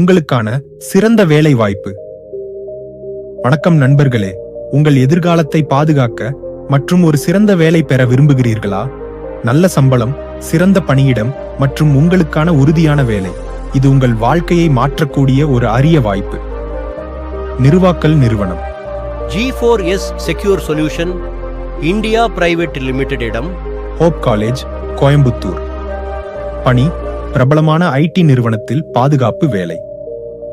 உங்களுக்கான சிறந்த வேலை வாய்ப்பு வணக்கம் நண்பர்களே உங்கள் எதிர்காலத்தை பாதுகாக்க மற்றும் ஒரு சிறந்த வேலை பெற விரும்புகிறீர்களா? நல்ல சம்பளம் சிறந்த பணியிடம் மற்றும் உங்களுக்கான உறுதியான வேலை. இது உங்கள் வாழ்க்கையை மாற்றக்கூடிய ஒரு அரிய வாய்ப்பு. நிர்வாக்கல் நிறுவனம். G4S secure solution India private லிமிடெடிடம் hope college Coimbatore பணி பிரபலமான ஐடி நிறுவனத்தில் பாதுகாப்பு வேலை.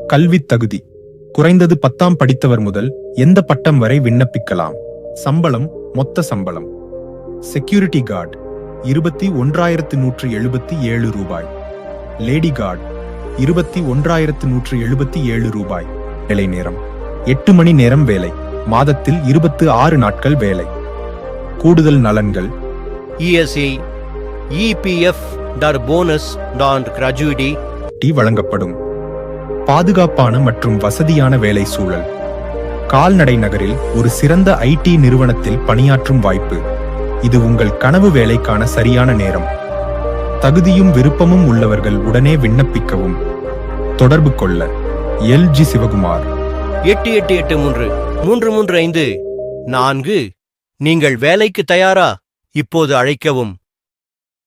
கல்வித் தகுதி குறைந்தது பத்தாம் படித்தவர் முதல் எந்த பட்டம் வரை விண்ணப்பிக்கலாம்? சம்பளம் மொத்த சம்பளம். செக்யூரிட்டி கார்டு இருபத்தி ஒன்றாயிரத்து நூற்று எழுபத்தி ஏழு ரூபாய். லேடி கார்டு இருபத்தி ஒன்றாயிரத்து நூற்று எழுபத்தி ஏழு ரூபாய். வேலை நேரம் எட்டு மணி நேரம் வேலை. மாதத்தில் இருபத்து ஆறு நாட்கள் வேலை. கூடுதல் நலன்கள். இஎஸ்ஐ இபிஎஃப் டார் போனஸ் டான் கிராஜுவிட்டி டி வழங்கப்படும். பாதுகாப்பான மற்றும் வசதியான வேலை சூழல். கால்நடை நகரில் ஒரு சிறந்த ஐடி நிறுவனத்தில் பணியாற்றும் வாய்ப்பு. இது உங்கள் கனவு வேலைக்கான சரியான நேரம். தகுதியும் விருப்பமும் உள்ளவர்கள் உடனே விண்ணப்பிக்கவும். தொடர்பு கொள்ள எல்ஜி சிவகுமார். எட்டு எட்டு எட்டு மூன்று மூன்று மூன்று ஐந்து நான்கு. நீங்கள் வேலைக்கு தயாரா? இப்போது அழைக்கவும்.